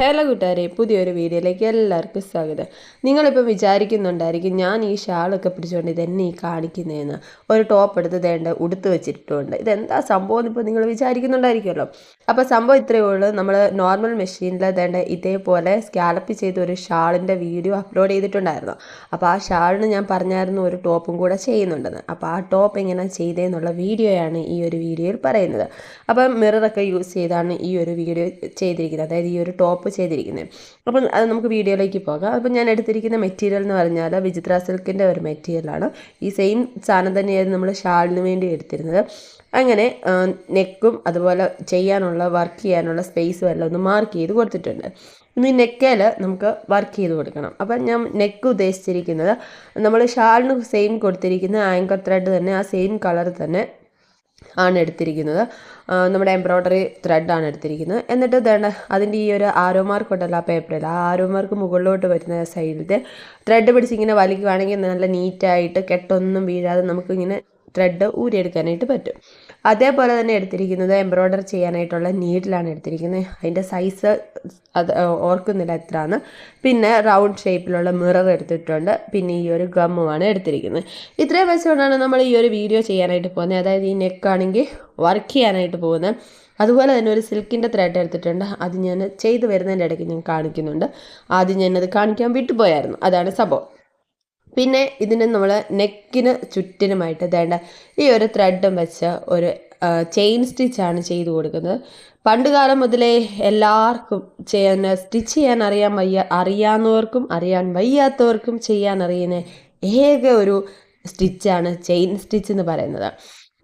Hello കൂട്ടുകാരെ പുതിയൊരു വീഡിയോയിലേക്ക് എല്ലാവർക്കും സ്വാഗതം. നിങ്ങളിപ്പോൾ വിചാരിക്കുന്നുണ്ടായിരിക്കും ഞാൻ ഈ ഷാളൊക്കെ പിടിച്ചുകൊണ്ട് ഇതെന്നെ ഈ കാണിക്കുന്നതെന്ന് ഒരു ടോപ്പ് എടുത്ത് തേണ്ട ഉടുത്ത് വെച്ചിട്ടുണ്ട് ഇതെന്താ സംഭവം ഇപ്പോൾ നിങ്ങൾ വിചാരിക്കുന്നുണ്ടായിരിക്കുമല്ലോ. അപ്പോൾ സംഭവം ഇത്രയേ ഉള്ളൂ. നമ്മൾ നോർമൽ മെഷീനിൽ തേണ്ട ഇതേപോലെ സ്കാലപ്പ് ചെയ്ത ഒരു ഷാളിന്റെ വീഡിയോ അപ്ലോഡ് ചെയ്തിട്ടുണ്ടായിരുന്നു. അപ്പോൾ ആ ഷാളിന് ഞാൻ പറഞ്ഞായിരുന്നു ഒരു ടോപ്പും കൂടെ ചെയ്യുന്നുണ്ടെന്ന്. അപ്പോൾ ആ ടോപ്പ് എങ്ങനെ ചെയ്തതെന്നുള്ള വീഡിയോയാണ് ഈ ഒരു വീഡിയോയിൽ പറയുന്നത്. അപ്പം മിററൊക്കെ യൂസ് ചെയ്താണ് ഈ ഒരു വീഡിയോ ചെയ്തിരിക്കുന്നത്. അതായത് ഈ ഒരു ടോപ്പ് ചെയ്തിരിക്കുന്നത്. അപ്പം അത് നമുക്ക് വീഡിയോയിലേക്ക് പോകാം. അപ്പം ഞാൻ എടുത്തിരിക്കുന്ന മെറ്റീരിയൽ എന്ന് പറഞ്ഞാൽ വിചിത്ര സിൽക്കിന്റെ ഒരു മെറ്റീരിയലാണ് ഈ സെയിം സാധനം തന്നെയായിരുന്നു നമ്മൾ ഷാളിന് വേണ്ടി എടുത്തിരുന്നത്. അങ്ങനെ നെക്കും അതുപോലെ ചെയ്യാനുള്ള വർക്ക് ചെയ്യാനുള്ള സ്പേസും എല്ലാം ഒന്ന് മാർക്ക് ചെയ്ത് കൊടുത്തിട്ടുണ്ട്. ഇനി നെക്കേൽ നമുക്ക് വർക്ക് ചെയ്ത് കൊടുക്കണം. അപ്പം ഞാൻ നെക്ക് ഉദ്ദേശിച്ചിരിക്കുന്നത് നമ്മൾ ഷാളിന് സെയിം കൊടുത്തിരിക്കുന്ന ആങ്കർ ത്രെഡ് തന്നെ ആ സെയിം കളർ തന്നെ ആണ് എടുത്തിരിക്കുന്നത്. നമ്മുടെ എംബ്രോയ്ഡറി ത്രെഡാണ് എടുത്തിരിക്കുന്നത്. എന്നിട്ട് വേണ്ട അതിന്റെ ഈ ഒരു ആരോ മാർക്ക് ഉണ്ടല്ലോ ആ പേപ്പറിൽ ആ ആരോ മാർക്ക് മുകളിലോട്ട് വരുന്ന സൈഡിൽ ത്രെഡ് പിടിച്ച് ഇങ്ങനെ വലിക്കുകയാണെങ്കിൽ നല്ല നീറ്റായിട്ട് കെട്ടൊന്നും വീഴാതെ നമുക്കിങ്ങനെ ത്രെഡ് ഊരിയെടുക്കാനായിട്ട് പറ്റും. അതേപോലെ തന്നെ എടുത്തിരിക്കുന്നത് എംബ്രോയ്ഡർ ചെയ്യാനായിട്ടുള്ള നീഡിലാണ് എടുത്തിരിക്കുന്നത്. അതിന്റെ സൈസ് അത് ഓർക്കുന്നില്ല എത്രയാണ് പിന്നെ റൗണ്ട് ഷേപ്പിലുള്ള മിറർ എടുത്തിട്ടുണ്ട്. പിന്നെ ഈ ഒരു ഗമ്മുമാണ് എടുത്തിരിക്കുന്നത്. ഇത്രയും വെച്ചുകൊണ്ടാണ് നമ്മൾ ഈ ഒരു വീഡിയോ ചെയ്യാനായിട്ട് പോകുന്നത്. അതായത് ഈ നെക്കാണെങ്കിൽ വർക്ക് ചെയ്യാനായിട്ട് പോകുന്നത്. അതുപോലെ തന്നെ ഒരു സിൽക്കിന്റെ ത്രെഡ് എടുത്തിട്ടുണ്ട്. അത് ഞാൻ ചെയ്തു വരുന്നതിന്റെ ഇടയ്ക്ക് ഞാൻ കാണിക്കുന്നുണ്ട്. ആദ്യം ഞാനത് കാണിക്കാൻ വിട്ടുപോയായിരുന്നു. അതാണ് സംഭവം. പിന്നെ ഇതിന് നമ്മൾ നെക്കിന് ചുറ്റിനുമായിട്ട് വേണ്ട ഈ ഒരു ത്രെഡും വെച്ച് ഒരു ചെയിൻ സ്റ്റിച്ചാണ് ചെയ്തു കൊടുക്കുന്നത്. പണ്ട് കാലം മുതലേ എല്ലാവർക്കും ചെയ്യാൻ സ്റ്റിച്ച് ചെയ്യാൻ അറിയാൻ വയ്യ അറിയാവുന്നവർക്കും അറിയാൻ വയ്യാത്തവർക്കും ചെയ്യാൻ അറിയുന്ന ഏക ഒരു സ്റ്റിച്ചാണ് ചെയിൻ സ്റ്റിച്ച് എന്ന് പറയുന്നത്.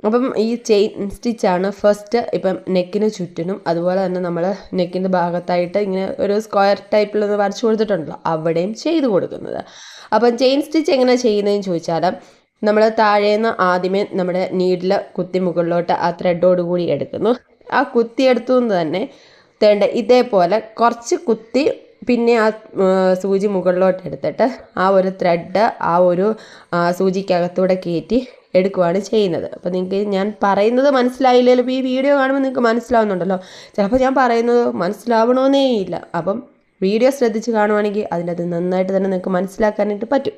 അപ്പം ഈ ചെയിൻ സ്റ്റിച്ചാണ് ഫസ്റ്റ് ഇപ്പം നെക്കിന് ചുറ്റിനും അതുപോലെ തന്നെ നമ്മൾ നെക്കിന്റെ ഭാഗത്തായിട്ട് ഇങ്ങനെ ഒരു സ്ക്വയർ ടൈപ്പിൽ ഒന്ന് വരച്ചു കൊടുത്തിട്ടുണ്ടല്ലോ അവിടെയും ചെയ്ത് കൊടുക്കുന്നത്. അപ്പം ചെയിൻ സ്റ്റിച്ച് എങ്ങനെ ചെയ്യുന്നതെന്ന് ചോദിച്ചാൽ നമ്മൾ താഴേന്ന് ആദ്യമേ നമ്മുടെ നീഡിൽ കുത്തി മുകളിലോട്ട് ആ ത്രെഡോട് കൂടി എടുക്കുന്നു. ആ കുത്തിയെടുത്തു തന്നെ തേണ്ട ഇതേപോലെ കുറച്ച് കുത്തി പിന്നെ ആ സൂചി മുകളിലോട്ട് എടുത്തിട്ട് ആ ഒരു ത്രെഡ് ആ ഒരു സൂചിക്കകത്തൂടെ കയറ്റി എടുക്കുവാണ് ചെയ്യുന്നത്. അപ്പോൾ നിങ്ങൾക്ക് ഞാൻ പറയുന്നത് മനസ്സിലായില്ലെങ്കിലും ഈ വീഡിയോ കാണുമ്പോൾ നിങ്ങൾക്ക് മനസ്സിലാവുന്നുണ്ടല്ലോ. ചിലപ്പോൾ ഞാൻ പറയുന്നത് മനസ്സിലാവണമെന്നേ ഇല്ല. അപ്പം വീഡിയോ ശ്രദ്ധിച്ച് കാണുവാണെങ്കിൽ അതിനകത്ത് നന്നായിട്ട് തന്നെ നിങ്ങൾക്ക് മനസ്സിലാക്കാനായിട്ട് പറ്റും.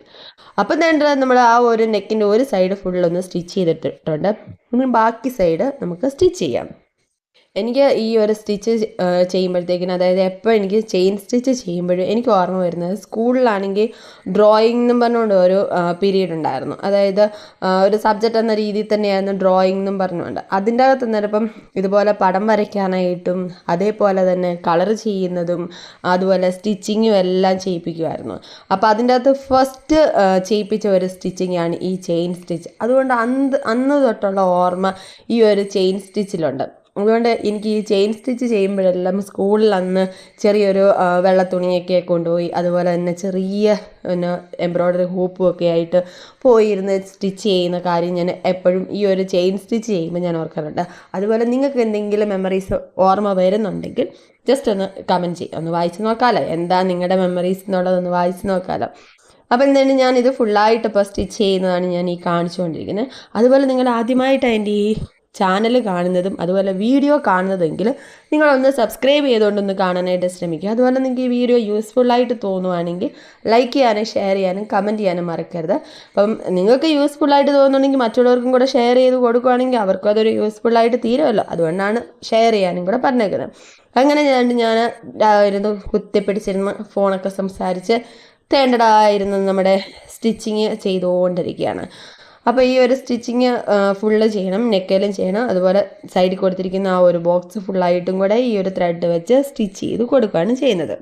അപ്പം തന്നെ നമ്മൾ ആ ഒരു നെക്കിന്റെ ഒരു സൈഡ് ഫുള്ളൊന്ന് സ്റ്റിച്ച് ചെയ്തിട്ടിട്ടുണ്ട് ഇനി ബാക്കി സൈഡ് നമുക്ക് സ്റ്റിച്ച് ചെയ്യാം. എനിക്ക് ഈ ഒരു സ്റ്റിച്ച് ചെയ്യുമ്പോഴത്തേക്കിനും അതായത് എപ്പോൾ എനിക്ക് ചെയിൻ സ്റ്റിച്ച് ചെയ്യുമ്പോഴും എനിക്ക് ഓർമ്മ വരുന്നത് സ്കൂളിലാണെങ്കിൽ ഡ്രോയിങ് എന്നും പറഞ്ഞുകൊണ്ട് ഒരു പീരീഡ് ഉണ്ടായിരുന്നു. അതായത് ഒരു സബ്ജക്റ്റ് എന്ന രീതിയിൽ തന്നെയായിരുന്നു ഡ്രോയിങ് എന്നും പറഞ്ഞുകൊണ്ട്. അതിന്റെ അകത്ത് നിന്നിപ്പം ഇതുപോലെ പടം വരയ്ക്കാനായിട്ടും അതേപോലെ തന്നെ കളർ ചെയ്യുന്നതും അതുപോലെ സ്റ്റിച്ചിങ്ങും എല്ലാം ചെയ്യിപ്പിക്കുമായിരുന്നു. അപ്പോൾ അതിന്റെ അകത്ത് ഫസ്റ്റ് ചെയ്യിപ്പിച്ച ഒരു സ്റ്റിച്ചിങ് ആണ് ഈ ചെയിൻ സ്റ്റിച്ച് അതുകൊണ്ട് അന്ന് അന്ന് തൊട്ടുള്ള ഓർമ്മ ഈ ഒരു ചെയിൻ സ്റ്റിച്ചിലുണ്ട് അതുകൊണ്ട് എനിക്ക് ഈ ചെയിൻ സ്റ്റിച്ച് ചെയ്യുമ്പോഴെല്ലാം സ്കൂളിൽ അന്ന് ചെറിയൊരു വെള്ള തുണിയൊക്കെ കൊണ്ടുപോയി അതുപോലെ തന്നെ ചെറിയ പിന്നെ എംബ്രോയ്ഡറി ഹൂപ്പും ഒക്കെ ആയിട്ട് പോയിരുന്ന് സ്റ്റിച്ച് ചെയ്യുന്ന കാര്യം ഞാൻ എപ്പോഴും ഈ ഒരു ചെയിൻ സ്റ്റിച്ച് ചെയ്യുമ്പോൾ ഞാൻ ഓർക്കാറുണ്ട്. അതുപോലെ നിങ്ങൾക്ക് എന്തെങ്കിലും മെമ്മറീസ് ഓർമ്മ വരുന്നുണ്ടെങ്കിൽ ജസ്റ്റ് ഒന്ന് കമന്റ് ചെയ്യുക ഒന്ന് വായിച്ച് നോക്കാമല്ലോ എന്താ നിങ്ങളുടെ മെമ്മറീസ് എന്നുള്ളതൊന്ന് വായിച്ച് നോക്കാമല്ലോ അപ്പം എന്താണ് ഞാൻ ഇത് ഫുള്ളായിട്ട് ഇപ്പോൾ സ്റ്റിച്ച് ചെയ്യുന്നതാണ് ഞാൻ ഈ കാണിച്ചുകൊണ്ടിരിക്കുന്നത് അതുപോലെ നിങ്ങൾ ആദ്യമായിട്ട് എന്റെ ഈ ചാനൽ കാണുന്നതും അതുപോലെ വീഡിയോ കാണുന്നതെങ്കിൽ നിങ്ങളൊന്ന് സബ്സ്ക്രൈബ് ചെയ്തുകൊണ്ടൊന്ന് കാണാനായിട്ട് ശ്രമിക്കുക. അതുപോലെ നിങ്ങൾക്ക് ഈ വീഡിയോ യൂസ്ഫുള്ളായിട്ട് തോന്നുവാണെങ്കിൽ ലൈക്ക് ചെയ്യാനും ഷെയർ ചെയ്യാനും കമന്റ് ചെയ്യാനും മറക്കരുത്. അപ്പം നിങ്ങൾക്ക് യൂസ്ഫുള്ളായിട്ട് തോന്നുന്നുണ്ടെങ്കിൽ മറ്റുള്ളവർക്കും കൂടെ ഷെയർ ചെയ്ത് കൊടുക്കുകയാണെങ്കിൽ അവർക്കും അതൊരു യൂസ്ഫുള്ളായിട്ട് തീരുമല്ലോ. അതുകൊണ്ടാണ് ഷെയർ ചെയ്യാനും കൂടെ പറഞ്ഞേക്കുന്നത്. അങ്ങനെ ഞാൻ ഞാൻ ഇരുന്ന് കുത്തിപ്പിടിച്ചിരുന്ന് ഫോണൊക്കെ സംസാരിച്ച് തേണ്ടടായിരുന്നു നമ്മുടെ സ്റ്റിച്ചിങ് ചെയ്തുകൊണ്ടിരിക്കുകയാണ്. അപ്പോൾ ഈ ഒരു സ്റ്റിച്ചിങ് ഫുള്ള് ചെയ്യണം നെക്കേലും ചെയ്യണം. അതുപോലെ സൈഡിൽ കൊടുത്തിരിക്കുന്ന ആ ഒരു ബോക്സ് ഫുള്ളായിട്ടും കൂടെ ഈ ഒരു ത്രെഡ് വെച്ച് സ്റ്റിച്ച് ചെയ്ത് കൊടുക്കുകയാണ് ചെയ്യുന്നത്.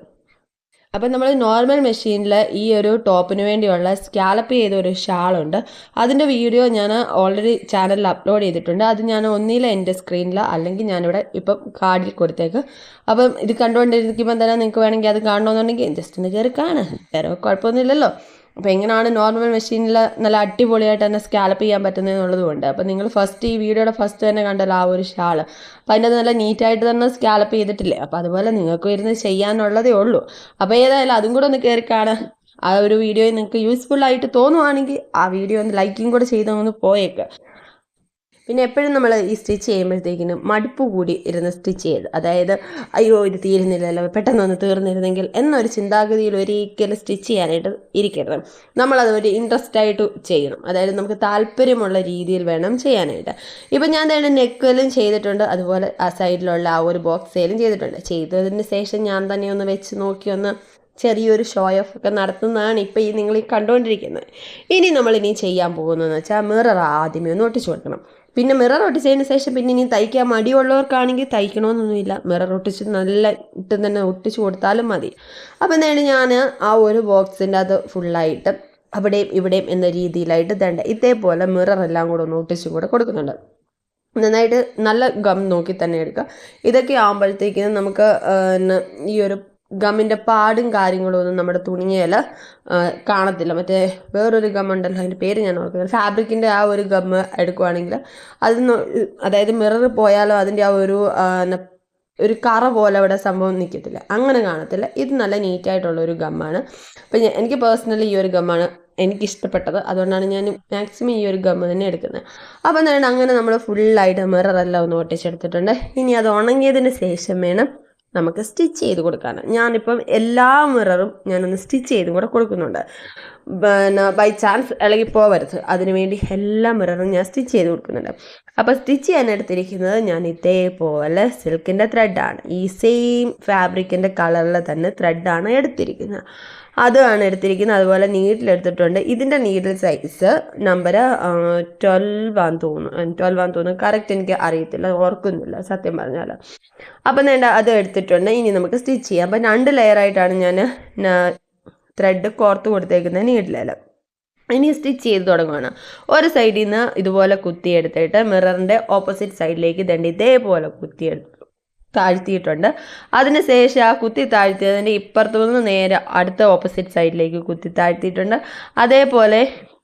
അപ്പം നമ്മൾ നോർമൽ മെഷീനിൽ ഈ ഒരു ടോപ്പിന് വേണ്ടിയുള്ള സ്കാലപ്പ് ചെയ്ത ഒരു ഷാളുണ്ട് അതിന്റെ വീഡിയോ ഞാൻ ഓൾറെഡി ചാനലിൽ അപ്ലോഡ് ചെയ്തിട്ടുണ്ട്. അത് ഞാൻ ഒന്നിലെ എന്റെ സ്ക്രീനിൽ അല്ലെങ്കിൽ ഞാനിവിടെ ഇപ്പം കാർഡിൽ കൊടുത്തേക്ക്. അപ്പം ഇത് കണ്ടുകൊണ്ടിരിക്കുമ്പോൾ തന്നെ നിങ്ങൾക്ക് വേണമെങ്കിൽ അത് കാണണമെന്നുണ്ടെങ്കിൽ ജസ്റ്റ് ഒന്ന് കയറി കാണുക. വേറെ കുഴപ്പമൊന്നുമില്ലല്ലോ. അപ്പോൾ എങ്ങനെയാണ് നോർമൽ മെഷീനിൽ നല്ല അടിപൊളിയായിട്ട് തന്നെ സ്കാലപ്പ് ചെയ്യാൻ പറ്റുന്നതെന്നുള്ളതുകൊണ്ട്. അപ്പോൾ നിങ്ങൾ ഫസ്റ്റ് ഈ വീഡിയോയുടെ ഫസ്റ്റ് തന്നെ കണ്ടല്ലോ ആ ഒരു ഷാൾ അപ്പോൾ അതിന്റെ നല്ല നീറ്റായിട്ട് തന്നെ സ്കാലപ്പ് ചെയ്തിട്ടില്ലേ? അപ്പോൾ അതുപോലെ നിങ്ങൾക്ക് ഇരുന്ന് ചെയ്യാനുള്ളതേ ഉള്ളൂ. അപ്പോൾ ഏതായാലും അതും കൂടെ ഒന്ന് കയറി കാണാൻ ആ ഒരു വീഡിയോ നിങ്ങൾക്ക് യൂസ്ഫുൾ ആയിട്ട് തോന്നുവാണെങ്കിൽ ആ വീഡിയോ ഒന്ന് ലൈക്കും കൂടെ ചെയ്തൊന്ന് പോയേക്ക്. പിന്നെ എപ്പോഴും നമ്മൾ ഈ സ്റ്റിച്ച് ചെയ്യുമ്പോഴത്തേക്കിനും മടുപ്പ് കൂടി ഇരുന്ന് സ്റ്റിച്ച് ചെയ്ത്. അതായത് അയ്യോ ഇത് തീരുന്നില്ലല്ലോ പെട്ടെന്നൊന്ന് തീർന്നിരുന്നെങ്കിൽ എന്നൊരു ചിന്താഗതിയിൽ ഒരിക്കലും സ്റ്റിച്ച് ചെയ്യാനായിട്ട് ഇരിക്കരുത്. നമ്മളത് ഒരു ഇൻട്രസ്റ്റ് ആയിട്ട് ചെയ്യണം. അതായത് നമുക്ക് താല്പര്യമുള്ള രീതിയിൽ വേണം ചെയ്യാനായിട്ട്. ഇപ്പം ഞാൻ തന്നെ നെക്കലും ചെയ്തിട്ടുണ്ട്. അതുപോലെ ആ സൈഡിലുള്ള ആ ഒരു ബോക്സ് സെയിലും ചെയ്തിട്ടുണ്ട്. ചെയ്തതിന് ശേഷം ഞാൻ തന്നെ ഒന്ന് വെച്ച് നോക്കി ഒന്ന് ചെറിയൊരു ഷോ ഓഫ് ഒക്കെ നടത്തുന്നതാണ് ഇപ്പോൾ ഈ നിങ്ങൾ ഈ കണ്ടുകൊണ്ടിരിക്കുന്നത്. ഇനി നമ്മൾ ഇനി ചെയ്യാൻ പോകുന്നതെന്ന് വെച്ചാൽ മിറർ ആദ്യമേ ഒന്ന് ഒട്ടിച്ചു കൊടുക്കണം. പിന്നെ മിറർ ഒട്ടിച്ചതിന് ശേഷം പിന്നെ ഇനി തയ്ക്കാൻ മടിയുള്ളവർക്കാണെങ്കിൽ തയ്ക്കണമെന്നൊന്നുമില്ല മിറർ ഒട്ടിച്ച് നല്ല ഇട്ട് തന്നെ ഒട്ടിച്ച് കൊടുത്താലും മതി. അപ്പോൾ എന്താണ് ഞാൻ ആ ഒരു ബോക്സിന്റെ അത് ഫുള്ളായിട്ട് അവിടെയും ഇവിടെയും എന്ന രീതിയിലായിട്ട് തേണ്ട ഇതേപോലെ മിറർ എല്ലാം കൂടെ ഒന്ന് ഒട്ടിച്ചും കൂടെ കൊടുക്കുന്നുണ്ട്. നന്നായിട്ട് നല്ല ഗം നോക്കി തന്നെ എടുക്കുക. ഇതൊക്കെ ആകുമ്പോഴത്തേക്കിനും നമുക്ക് ഈ ഒരു ഗമ്മിന്റെ പാടും കാര്യങ്ങളും ഒന്നും നമ്മുടെ തുണിയേൽ കാണത്തില്ല. മറ്റേ വേറൊരു ഗം ഉണ്ടല്ലോ അതിന്റെ പേര് ഞാൻ ഓർക്കുന്നത് ഫാബ്രിക്കിന്റെ ആ ഒരു ഗം എടുക്കുവാണെങ്കിൽ അത് അതായത് മിറർ പോയാലോ അതിന്റെ ആ ഒരു ഒരു കറ പോലെ അവിടെ സംഭവം നിൽക്കത്തില്ല അങ്ങനെ കാണത്തില്ല. ഇത് നല്ല നീറ്റായിട്ടുള്ള ഒരു ഗമ്മാണ്. അപ്പം എനിക്ക് പേഴ്സണലി ഈ ഒരു ഗമ്മാണ് എനിക്കിഷ്ടപ്പെട്ടത്. അതുകൊണ്ടാണ് ഞാൻ മാക്സിമം ഈ ഒരു ഗമ്മ തന്നെ എടുക്കുന്നത്. അപ്പം എന്താണ് അങ്ങനെ നമ്മൾ ഫുള്ളായിട്ട് മിററെല്ലാം ഒന്ന് ഒട്ടിച്ചെടുത്തിട്ടുണ്ട്. ഇനി അത് ഉണങ്ങിയതിന് ശേഷം വേണം നമുക്ക് സ്റ്റിച്ച് ചെയ്ത് കൊടുക്കാനാണ്. ഞാനിപ്പം എല്ലാ മിററും ഞാനൊന്ന് സ്റ്റിച്ച് ചെയ്തും കൂടെ കൊടുക്കുന്നുണ്ട്. പിന്നെ ബൈ ചാൻസ് ഇളകി പോവരുത്. അതിനുവേണ്ടി എല്ലാ മിററും ഞാൻ സ്റ്റിച്ച് ചെയ്ത് കൊടുക്കുന്നുണ്ട്. അപ്പോൾ സ്റ്റിച്ച് ചെയ്യാൻ എടുത്തിരിക്കുന്നത് ഞാൻ ഇതേപോലെ സിൽക്കിന്റെ ത്രെഡാണ് ഈ സെയിം ഫാബ്രിക്കിന്റെ കളറിൽ തന്നെ ത്രെഡാണ് എടുത്തിരിക്കുന്നത്. അതുമാണ് എടുത്തിരിക്കുന്നത്. അതുപോലെ നീഡിലെടുത്തിട്ടുണ്ട് ഇതിന്റെ നീഡിൽ സൈസ് നമ്പർ ട്വൽവ് ആണെന്ന് തോന്നുന്നു. ട്വൽവ് ആണെന്ന് തോന്നുന്നു. കറക്റ്റ് എനിക്ക് അറിയത്തില്ല. ഓർക്കുന്നില്ല. സത്യം പറഞ്ഞാൽ അപ്പം വേണ്ട അത് എടുത്തിട്ടുണ്ട്. ഇനി നമുക്ക് സ്റ്റിച്ച് ചെയ്യാം. അപ്പം രണ്ട് ലെയറായിട്ടാണ് ഞാൻ ത്രെഡ് കോർത്ത് കൊടുത്തേക്കുന്ന നീഡിലേൽ ഇനി സ്റ്റിച്ച് ചെയ്ത് തുടങ്ങുകയാണ് ഒരു സൈഡിൽ നിന്ന് ഇതുപോലെ കുത്തിയെടുത്തിട്ട് മിററിന്റെ ഓപ്പോസിറ്റ് സൈഡിലേക്ക് ദണ്ട് ഇതേപോലെ കുത്തിയെടുത്തു താഴ്ത്തിയിട്ടുണ്ട്. അതിനുശേഷം ആ കുത്തി താഴ്ത്തിയതിന്റെ ഇപ്പുറത്തു നിന്ന് നേരെ അടുത്ത ഓപ്പോസിറ്റ് സൈഡിലേക്ക് കുത്തി താഴ്ത്തിയിട്ടുണ്ട്. അതേപോലെ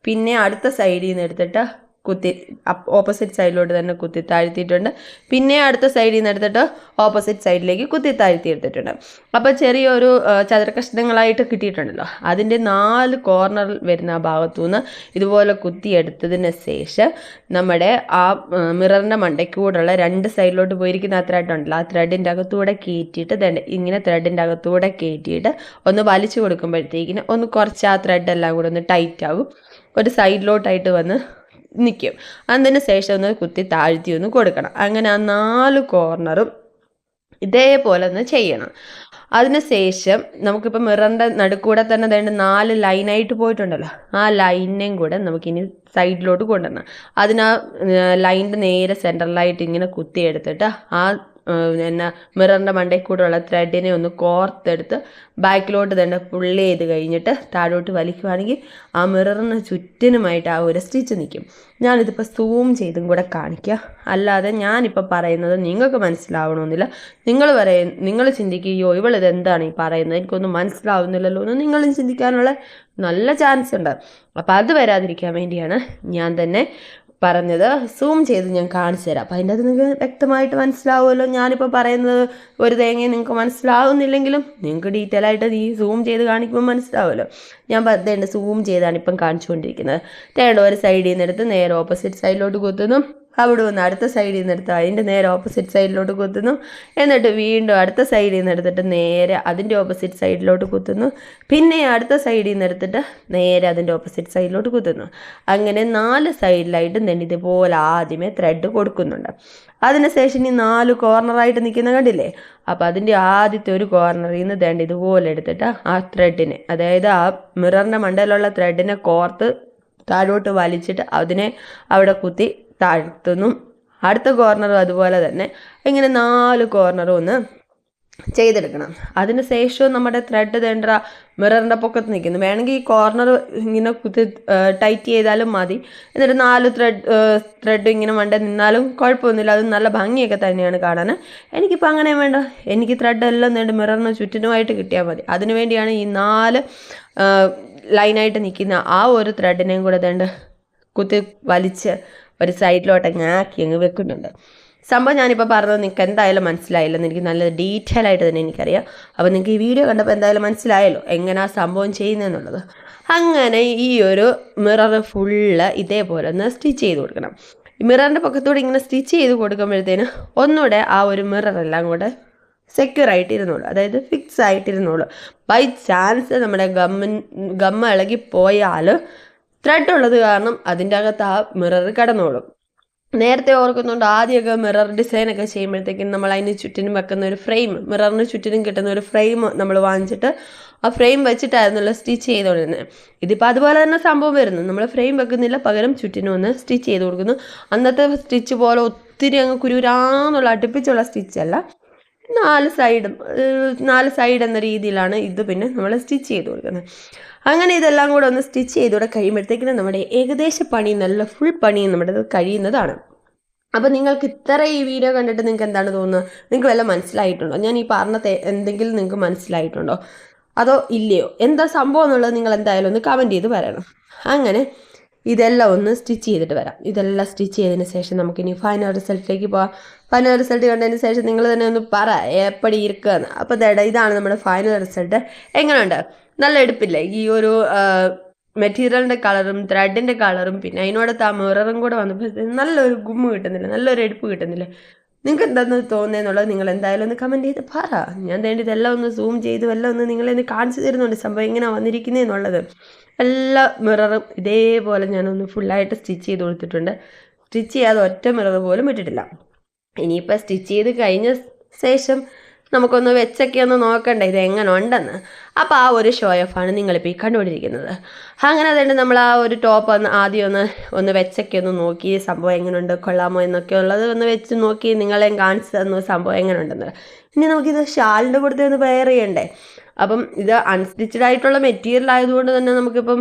പിന്നെ അടുത്ത സൈഡിൽ നിന്ന് എടുത്തിട്ട് കുത്തി ഓപ്പോസിറ്റ് സൈഡിലോട്ട് തന്നെ കുത്തി താഴ്ത്തിയിട്ടുണ്ട്. പിന്നെ അടുത്ത സൈഡിൽ നിന്ന് എടുത്തിട്ട് ഓപ്പോസിറ്റ് സൈഡിലേക്ക് കുത്തി താഴ്ത്തി എടുത്തിട്ടുണ്ട് അപ്പോൾ ചെറിയൊരു ചതുരകഷ്ണങ്ങളായിട്ട് കിട്ടിയിട്ടുണ്ടല്ലോ. അതിന്റെ നാല് കോർണർ വരുന്ന ഭാഗത്തു നിന്ന് ഇതുപോലെ കുത്തിയെടുത്തതിന് ശേഷം നമ്മുടെ ആ മിററിന്റെ മണ്ടയ്ക്കൂടെയുള്ള രണ്ട് സൈഡിലോട്ട് പോയിരിക്കുന്ന ആ ത്രെഡ് ഉണ്ടല്ലോ. ആ ത്രെഡിന്റെ അകത്തൂടെ കയറ്റിയിട്ട് ഇങ്ങനെ ത്രെഡിന്റെ അകത്തൂടെ കയറ്റിയിട്ട് ഒന്ന് വലിച്ചു കൊടുക്കുമ്പോഴത്തേക്കിന് ഒന്ന് കുറച്ച് ആ ത്രെഡ് എല്ലാം കൂടെ ഒന്ന് ടൈറ്റ് ആകും ഒരു സൈഡിലോട്ടായിട്ട് വന്ന് നിൽക്കും അതിന് ശേഷം ഒന്ന് കുത്തി താഴ്ത്തി ഒന്ന് കൊടുക്കണം. അങ്ങനെ ആ നാല് കോർണറും ഇതേപോലെ ഒന്ന് ചെയ്യണം. അതിനുശേഷം നമുക്കിപ്പോൾ മിററിന്റെ നടുക്കൂടെ തന്നെ വേണ്ട നാല് ലൈനായിട്ട് പോയിട്ടുണ്ടല്ലോ. ആ ലൈനിനെയും കൂടെ നമുക്കിനി സൈഡിലോട്ട് കൊണ്ടുവരണം. അതിനാ ലൈനിന്റെ നേരെ സെന്ററിലായിട്ട് ഇങ്ങനെ കുത്തിയെടുത്തിട്ട് ആ പിന്നെ മിററിന്റെ മണ്ടയിൽ കൂടെയുള്ള ത്രെഡിനെ ഒന്ന് കോർത്തെടുത്ത് ബാക്കിലോട്ട് തന്നെ പുള്ളി ചെയ്ത് കഴിഞ്ഞിട്ട് താഴോട്ട് വലിക്കുവാണെങ്കിൽ ആ മിററിന് ചുറ്റിനുമായിട്ട് ആ ഒരു സ്റ്റിച്ച് നിൽക്കും. ഞാനിതിപ്പോൾ സൂം ചെയ്തും കൂടെ കാണിക്കുക അല്ലാതെ ഞാനിപ്പോൾ പറയുന്നത് നിങ്ങൾക്ക് മനസ്സിലാവണമെന്നില്ല. നിങ്ങൾ പറയ നിങ്ങൾ ചിന്തിക്കുകയോ ഇവളിത് എന്താണ് ഈ പറയുന്നത്? എനിക്കൊന്നും മനസ്സിലാവുന്നില്ലല്ലോ എന്ന് നിങ്ങളും ചിന്തിക്കാനുള്ള നല്ല ചാൻസ് ഉണ്ട്. അപ്പോൾ അത് വരാതിരിക്കാൻ വേണ്ടിയാണ് ഞാൻ തന്നെ പറഞ്ഞത് സൂം ചെയ്ത് ഞാൻ കാണിച്ചു തരാം. അപ്പം അതിന്റെ അത് നിങ്ങൾക്ക് വ്യക്തമായിട്ട് മനസ്സിലാവുമല്ലോ. ഞാനിപ്പോൾ പറയുന്നത് ഒരു തേങ്ങയും നിങ്ങൾക്ക് മനസ്സിലാവുന്നില്ലെങ്കിലും നിങ്ങൾക്ക് ഡീറ്റെയിൽ ആയിട്ട് ഈ സൂം ചെയ്ത് കാണിക്കുമ്പോൾ മനസ്സിലാവുമല്ലോ. ഞാൻ പറഞ്ഞത് സൂം ചെയ്താണ് ഇപ്പം കാണിച്ചുകൊണ്ടിരിക്കുന്നത്. തേണ്ട ഒരു സൈഡിൽ നിന്ന് എടുത്ത് നേരെ ഓപ്പോസിറ്റ് സൈഡിലോട്ട് കുത്തുന്നു. അവിടെ വന്ന് അടുത്ത സൈഡിൽ നിന്ന് എടുത്ത് അതിന്റെ നേരെ ഓപ്പോസിറ്റ് സൈഡിലോട്ട് കുത്തുന്നു. എന്നിട്ട് വീണ്ടും അടുത്ത സൈഡിൽ നിന്ന് എടുത്തിട്ട് നേരെ അതിന്റെ ഓപ്പോസിറ്റ് സൈഡിലോട്ട് കുത്തുന്നു. പിന്നെ അടുത്ത സൈഡിൽ നിന്ന് എടുത്തിട്ട് നേരെ അതിന്റെ ഓപ്പോസിറ്റ് സൈഡിലോട്ട് കുത്തുന്നു. അങ്ങനെ നാല് സൈഡിലായിട്ട് തന്നെ ഇതുപോലെ ആദ്യമേ ത്രെഡ് കൊടുക്കുന്നുണ്ട്. അതിനുശേഷം ഈ നാല് കോർണറായിട്ട് നിൽക്കുന്ന കണ്ടില്ലേ? അപ്പോൾ അതിന്റെ ആദ്യത്തെ ഒരു കോർണറിൽ നിന്ന് തേണ്ട ഇതുപോലെ എടുത്തിട്ട് ആ ത്രെഡിനെ അതായത് ആ മിററിന്റെ മണ്ടയിലുള്ള ത്രെഡിനെ കോർത്ത് താഴോട്ട് വലിച്ചിട്ട് അതിനെ അവിടെ കുത്തി താഴ്ത്തുന്നു. അടുത്ത കോർണറും അതുപോലെ തന്നെ ഇങ്ങനെ നാല് കോർണറും ഒന്ന് ചെയ്തെടുക്കണം. അതിന് ശേഷവും നമ്മുടെ ത്രെഡ് തേണ്ട മിററിന്റെ പൊക്കത്ത് നിൽക്കുന്നു. വേണമെങ്കിൽ ഈ കോർണർ ഇങ്ങനെ കുത്തി ടൈറ്റ് ചെയ്താലും മതി. എന്നിട്ട് നാല് ത്രെഡ് ത്രെഡ് ഇങ്ങനെ മണ്ട നിന്നാലും കുഴപ്പമൊന്നുമില്ല. അത് നല്ല ഭംഗിയൊക്കെ തന്നെയാണ് കാണാൻ. എനിക്കിപ്പോൾ അങ്ങനെ വേണ്ട. എനിക്ക് ത്രെഡ് എല്ലാം നേണ്ട മിററിന് ചുറ്റിനുമായിട്ട് കിട്ടിയാൽ മതി. അതിനു വേണ്ടിയാണ് ഈ നാല് ലൈനായിട്ട് നിൽക്കുന്ന ആ ഒരു ത്രെഡിനെയും കൂടെ തേണ്ട കുത്തി വലിച്ച് ഒരു സൈഡിലോട്ട് ആക്കി അങ്ങ് വെക്കുന്നുണ്ട്. സംഭവം ഞാനിപ്പോൾ പറഞ്ഞത് നിങ്ങൾക്ക് എന്തായാലും മനസ്സിലായില്ലെന്ന് എനിക്ക് നല്ല ഡീറ്റെയിൽ ആയിട്ട് തന്നെ എനിക്കറിയാം. അപ്പോൾ നിങ്ങൾക്ക് ഈ വീഡിയോ കണ്ടപ്പോൾ എന്തായാലും മനസ്സിലായല്ലോ എങ്ങനെയാ സംഭവം ചെയ്യുന്നതെന്നുള്ളത് അങ്ങനെ ഈ ഒരു മിറർ ഫുള്ള് ഇതേപോലെ ഒന്ന് സ്റ്റിച്ച് ചെയ്ത് കൊടുക്കണം. മിററിന്റെ പക്കത്തൂടെ ഇങ്ങനെ സ്റ്റിച്ച് ചെയ്ത് കൊടുക്കുമ്പോഴത്തേന് ഒന്നുകൂടെ ആ ഒരു മിററെല്ലാം കൂടെ സെക്യൂർ ആയിട്ടിരുന്നുള്ളൂ അതായത് ഫിക്സ് ആയിട്ടിരുന്നുള്ളൂ ബൈ ചാൻസ് നമ്മുടെ ഗമ്മൻ ഗമ്മ ഇളകി പോയാൽ ത്രെഡ് ഉള്ളത് കാരണം അതിന്റെ അകത്ത് ആ മിറർ കടന്നോളും. നേരത്തെ ഓർക്കുന്നുണ്ട് ആദ്യമൊക്കെ മിറർ ഡിസൈനൊക്കെ ചെയ്യുമ്പോഴത്തേക്കും നമ്മൾ അതിന് ചുറ്റിനും വെക്കുന്ന ഒരു ഫ്രെയിം മിററിന് ചുറ്റിനും കിട്ടുന്ന ഒരു ഫ്രെയിം നമ്മൾ വാങ്ങിച്ചിട്ട് ആ ഫ്രെയിം വെച്ചിട്ടായിരുന്നല്ലോ സ്റ്റിച്ച് ചെയ്തുകൊണ്ടിരുന്നത് ഇതിപ്പോൾ അതുപോലെ തന്നെ സംഭവം വരുന്നു. നമ്മൾ ഫ്രെയിം വെക്കുന്നില്ല പകരം ചുറ്റിനും ഒന്ന് സ്റ്റിച്ച് ചെയ്ത് കൊടുക്കുന്നു. അന്നത്തെ സ്റ്റിച്ച് പോലെ ഒത്തിരി അങ്ങ് കുരുരാന്നുള്ള അടുപ്പിച്ചുള്ള സ്റ്റിച്ചല്ല നാല് സൈഡും നാല് സൈഡ് എന്ന രീതിയിലാണ് ഇത് പിന്നെ നമ്മൾ സ്റ്റിച്ച് ചെയ്ത് കൊടുക്കുന്നത്. അങ്ങനെ ഇതെല്ലാം കൂടെ ഒന്ന് സ്റ്റിച്ച് ചെയ്തുകൂടെ കഴിയുമ്പോഴത്തേക്കിനും നമ്മുടെ ഏകദേശ പണി നല്ല ഫുൾ പണി നമ്മുടെ കഴിയുന്നതാണ്. അപ്പോൾ നിങ്ങൾക്ക് ഇത്ര ഈ വീഡിയോ കണ്ടിട്ട് നിങ്ങൾക്ക് എന്താണ് തോന്നുന്നത്? നിങ്ങൾക്ക് വല്ല മനസ്സിലായിട്ടുണ്ടോ? ഞാൻ ഈ പറഞ്ഞ എന്തെങ്കിലും നിങ്ങൾക്ക് മനസ്സിലായിട്ടുണ്ടോ? അതോ ഇല്ലയോ? എന്താ സംഭവം എന്നുള്ളത് നിങ്ങൾ എന്തായാലും ഒന്ന് കമന്റ് ചെയ്ത് പറയണം. അങ്ങനെ ഇതെല്ലാം ഒന്ന് സ്റ്റിച്ച് ചെയ്തിട്ട് വരാം. ഇതെല്ലാം സ്റ്റിച്ച് ചെയ്തതിന് ശേഷം നമുക്കിനി ഫൈനൽ റിസൾട്ടിലേക്ക് പോവാം. ഫൈനൽ റിസൾട്ട് കണ്ടതിന് ശേഷം നിങ്ങൾ തന്നെ ഒന്ന് പറ എപ്പടി ഇരിക്കുകയെന്ന് അപ്പോൾ ഇതാണ് നമ്മുടെ ഫൈനൽ റിസൾട്ട് എങ്ങനെയുണ്ട്? നല്ല എടുപ്പില്ലേ? ഈ ഒരു മെറ്റീരിയലിന്റെ കളറും ത്രെഡിന്റെ കളറും പിന്നെ അതിനോടത്ത് ആ മിററും കൂടെ വന്നപ്പോൾ നല്ലൊരു ഗുമ്മ കിട്ടുന്നില്ല. നല്ലൊരു എടുപ്പ് കിട്ടുന്നില്ല. നിങ്ങൾക്ക് എന്താണെന്ന് തോന്നുന്നതെന്നുള്ളത് നിങ്ങൾ എന്തായാലും ഒന്ന് കമന്റ് ചെയ്ത് പറ. ഞാൻ വേണ്ടി ഇതെല്ലാം ഒന്ന് സൂം ചെയ്തു എല്ലാം ഒന്ന് നിങ്ങളെ കാണിച്ചു തരുന്നുണ്ട്. സംഭവം എങ്ങനെ വന്നിരിക്കുന്നതെന്നുള്ളത് എല്ലാ മിററും ഇതേപോലെ ഞാനൊന്ന് ഫുള്ളായിട്ട് സ്റ്റിച്ച് ചെയ്ത് കൊടുത്തിട്ടുണ്ട്. സ്റ്റിച്ച് ചെയ്യാതെ ഒറ്റ മിറർ പോലും ഇട്ടിട്ടില്ല. ഇനിയിപ്പോൾ സ്റ്റിച്ച് ചെയ്ത് കഴിഞ്ഞ ശേഷം നമുക്കൊന്ന് വെച്ചൊക്കെ ഒന്ന് നോക്കണ്ടേ ഇത് എങ്ങനെ ഉണ്ടെന്ന്. അപ്പോൾ ആ ഒരു ഷോ ഓഫാണ് നിങ്ങളിപ്പോൾ ഈ കണ്ടുകൊണ്ടിരിക്കുന്നത്. അങ്ങനെ അതുകൊണ്ട് നമ്മൾ ആ ഒരു ടോപ്പ് ഒന്ന് ആദ്യം ഒന്ന് ഒന്ന് വെച്ചൊക്കെ ഒന്ന് നോക്കി സംഭവം എങ്ങനെയുണ്ട് കൊള്ളാമോ എന്നൊക്കെ ഉള്ളത് ഒന്ന് വെച്ച് നോക്കി നിങ്ങളെയും കാണിച്ചു തന്നു സംഭവം എങ്ങനെ ഉണ്ടെന്ന് ഇനി നമുക്കിത് ഷാളിന്റെ കൂടെ ഒന്ന് വെയർ ചെയ്യണ്ടേ. അപ്പം ഇത് അൺസ്റ്റിച്ചഡ് ആയിട്ടുള്ള മെറ്റീരിയൽ ആയതുകൊണ്ട് തന്നെ നമുക്കിപ്പം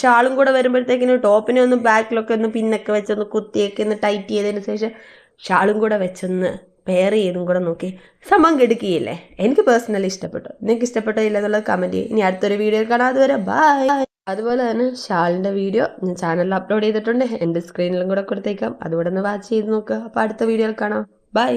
ഷാളും കൂടെ വരുമ്പോഴത്തേക്കിന് ടോപ്പിനെ ഒന്ന് ബാക്കിലൊക്കെ ഒന്ന് പിന്നൊക്കെ വെച്ചൊന്ന് കുത്തിയൊക്കെ ഒന്ന് ടൈറ്റ് ചെയ്തതിന് ശേഷം ഷാളും കൂടെ വെച്ചൊന്ന് പെയർ ചെയ്തും കൂടെ നോക്കി. സംഭവം കെടുക്കുകയില്ലേ എനിക്ക് പേഴ്സണലി ഇഷ്ടപ്പെട്ടു. നിങ്ങൾക്ക് ഇഷ്ടപ്പെട്ടോ ഇല്ല എന്നുള്ളത് കമന്റ് ചെയ്യും. ഇനി അടുത്തൊരു വീഡിയോ കാണാം. അതുവരെ ബൈ അതുപോലെ തന്നെ ഷാളിന്റെ വീഡിയോ ഞാൻ ചാനലിൽ അപ്ലോഡ് ചെയ്തിട്ടുണ്ട്. എന്റെ സ്ക്രീനിലും കൂടെ കൊടുത്തേക്കാം. അതുകൂടെ ഒന്ന് വാച്ച് ചെയ്ത് നോക്കുക അപ്പോൾ അടുത്ത വീഡിയോയിൽ കാണാം. ബൈ